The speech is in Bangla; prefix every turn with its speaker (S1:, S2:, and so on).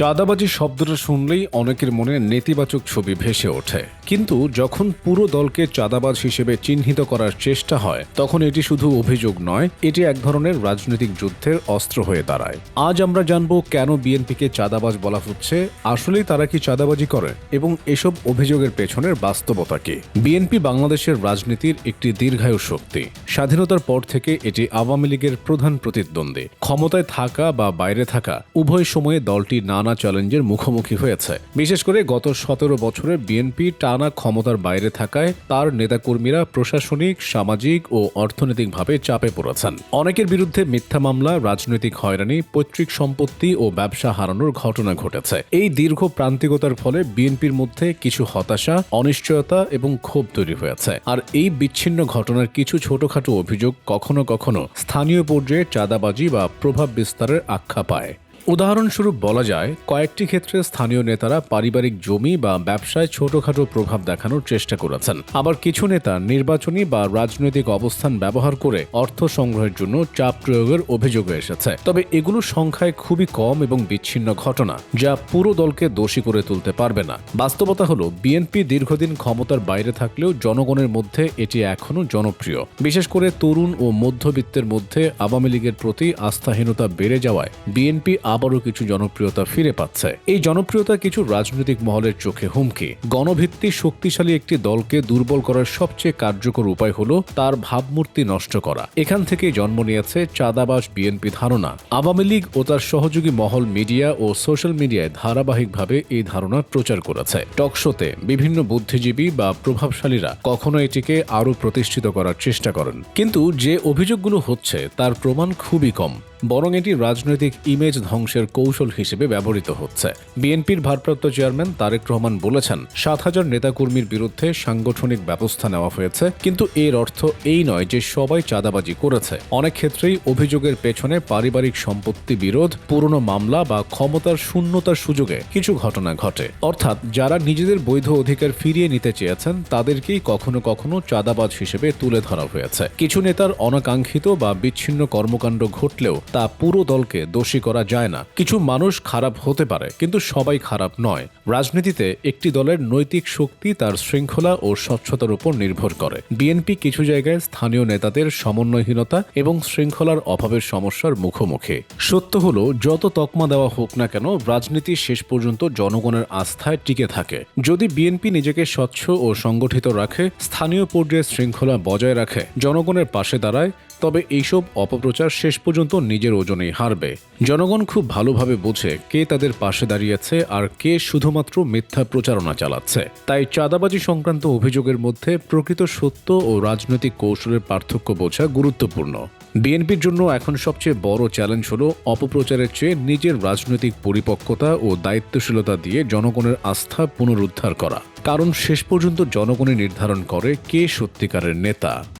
S1: চাঁদাবাজি শব্দটা শুনলেই অনেকের মনে নেতিবাচক ছবি ভেসে ওঠে। কিন্তু যখন পুরো দলকে চাঁদাবাজ হিসেবে চিহ্নিত করার চেষ্টা হয়, তখন এটি শুধু অভিযোগ নয়, এটি এক ধরনের রাজনৈতিক যুদ্ধের অস্ত্র হয়ে দাঁড়ায়। আজ আমরা জানব কেন বিএনপিকে চাঁদাবাজ বলা হচ্ছে, আসলেই তারা কি চাঁদাবাজি করে, এবং এসব অভিযোগের পেছনের বাস্তবতা কি? বিএনপি বাংলাদেশের রাজনীতির একটি দীর্ঘায়ু শক্তি। স্বাধীনতার পর থেকে এটি আওয়ামী লীগের প্রধান প্রতিদ্বন্দ্বী। ক্ষমতায় থাকা বা বাইরে থাকা, উভয় সময়ে দলটি নানা চ্যালেঞ্জের মুখোমুখি হয়েছে। বিশেষ করে গত সতেরো বছরে বিএনপি টানা ক্ষমতার বাইরে থাকায় তার নেতাকর্মীরা প্রশাসনিক, সামাজিক ও অর্থনৈতিকভাবে চাপে পড়েছেন। অনেকের বিরুদ্ধে মিথ্যা মামলা, রাজনৈতিক হয়রানি, পৈতৃক সম্পত্তি ও ব্যবসা হারানোর ঘটনা ঘটেছে। এই দীর্ঘ প্রান্তিকতার ফলে বিএনপির মধ্যে কিছু হতাশা, অনিশ্চয়তা এবং ক্ষোভ তৈরি হয়েছে। আর এই বিচ্ছিন্ন ঘটনার কিছু ছোটখাটো অভিযোগ কখনো কখনো স্থানীয় পর্যায়ে চাঁদাবাজি বা প্রভাব বিস্তারের আখ্যা পায়। উদাহরণস্বরূপ বলা যায়, কয়েকটি ক্ষেত্রে স্থানীয় নেতারা পারিবারিক জমি বা ব্যবসায় ছোটখাটো প্রভাব দেখানোর চেষ্টা করেছেন। আবার কিছু নেতা নির্বাচনী বা রাজনৈতিক অবস্থান ব্যবহার করে অর্থ সংগ্রহের জন্য চাপ প্রয়োগের অভিযোগ এসেছে। তবে এগুলো সংখ্যায় খুবই কম এবং বিচ্ছিন্ন ঘটনা, যা পুরো দলকে দোষী করে তুলতে পারবে না। বাস্তবতা হলো, বিএনপি দীর্ঘদিন ক্ষমতার বাইরে থাকলেও জনগণের মধ্যে এটি এখনও জনপ্রিয়। বিশেষ করে তরুণ ও মধ্যবিত্তের মধ্যে আওয়ামী লীগের প্রতি আস্থাহীনতা বেড়ে যাওয়ায় বিএনপি আবারও কিছু জনপ্রিয়তা ফিরে পাচ্ছে। এই জনপ্রিয়তা কিছু রাজনৈতিক মহলের চোখে হুমকি। গণভিত্তি শক্তিশালী একটি দলকে দুর্বল করার সবচেয়ে কার্যকর উপায় হলো তার ভাবমূর্তি নষ্ট করা। এখান থেকে জন্ম নিয়েছে চাঁদাবাস বিএনপি ধারণা। আওয়ামী লীগ ও তার সহযোগী মহল মিডিয়া ও সোশ্যাল মিডিয়ায় ধারাবাহিকভাবে এই ধারণা প্রচার করেছে। টকশোতে বিভিন্ন বুদ্ধিজীবী বা প্রভাবশালীরা কখনো এটিকে আরও প্রতিষ্ঠিত করার চেষ্টা করেন। কিন্তু যে অভিযোগগুলো হচ্ছে তার প্রমাণ খুবই কম। বরং এটি রাজনৈতিক ইমেজ ধ্বংসের কৌশল হিসেবে ব্যবহৃত হচ্ছে। বিএনপির ভারপ্রাপ্ত চেয়ারম্যান তারেক রহমান বলেছেন, সাত হাজার নেতাকর্মীর বিরুদ্ধে সাংগঠনিক ব্যবস্থা নেওয়া হয়েছে, কিন্তু এর অর্থ এই নয় যে সবাই চাঁদাবাজি করেছে। অনেক ক্ষেত্রেই অভিযোগের পেছনে পারিবারিক সম্পত্তি বিরোধ, পুরনো মামলা বা ক্ষমতার শূন্যতার সুযোগে কিছু ঘটনা ঘটে। অর্থাৎ যারা নিজেদের বৈধ অধিকার ফিরিয়ে নিতে চেয়েছেন, তাদেরকেই কখনো কখনো চাঁদাবাজ হিসেবে তুলে ধরা হয়েছে। কিছু নেতার অনাকাঙ্ক্ষিত বা বিচ্ছিন্ন কর্মকাণ্ড ঘটলেও তা পুরো দলকে দোষী করা যায় না। কিছু মানুষ খারাপ হতে পারে, কিন্তু সবাই খারাপ নয়। রাজনীতিতে একটি দলের নৈতিক শক্তি তার শৃঙ্খলা ও স্বচ্ছতার উপর নির্ভর করে। বিএনপি কিছু জায়গায় স্থানীয় নেতাদের সমন্বয়হীনতা এবং শৃঙ্খলার অভাবের সমস্যার মুখোমুখি। সত্য হলো, যত তকমা দেওয়া হোক না কেন, রাজনীতি শেষ পর্যন্ত জনগণের আস্থায় টিকে থাকে। যদি বিএনপি নিজেকে স্বচ্ছ ও সংগঠিত রাখে, স্থানীয় পর্যায়ে শৃঙ্খলা বজায় রাখে, জনগণের পাশে দাঁড়ায় তবে এইসব অপপ্রচার শেষ পর্যন্ত নিজের ওজনেই হারবে। জনগণ খুব ভালোভাবে বোঝে কে তাদের পাশে দাঁড়িয়েছে আর কে শুধুমাত্র মিথ্যা প্রচারণা চালাচ্ছে। তাই চাঁদাবাজি সংক্রান্ত অভিযোগের মধ্যে প্রকৃত সত্য ও রাজনৈতিক কৌশলের পার্থক্য বোঝা গুরুত্বপূর্ণ। বিএনপির জন্য এখন সবচেয়ে বড় চ্যালেঞ্জ হল অপপ্রচারের চেয়ে নিজের রাজনৈতিক পরিপক্কতা ও দায়িত্বশীলতা দিয়ে জনগণের আস্থা পুনরুদ্ধার করা। কারণ শেষ পর্যন্ত জনগণই নির্ধারণ করে কে সত্যিকারের নেতা।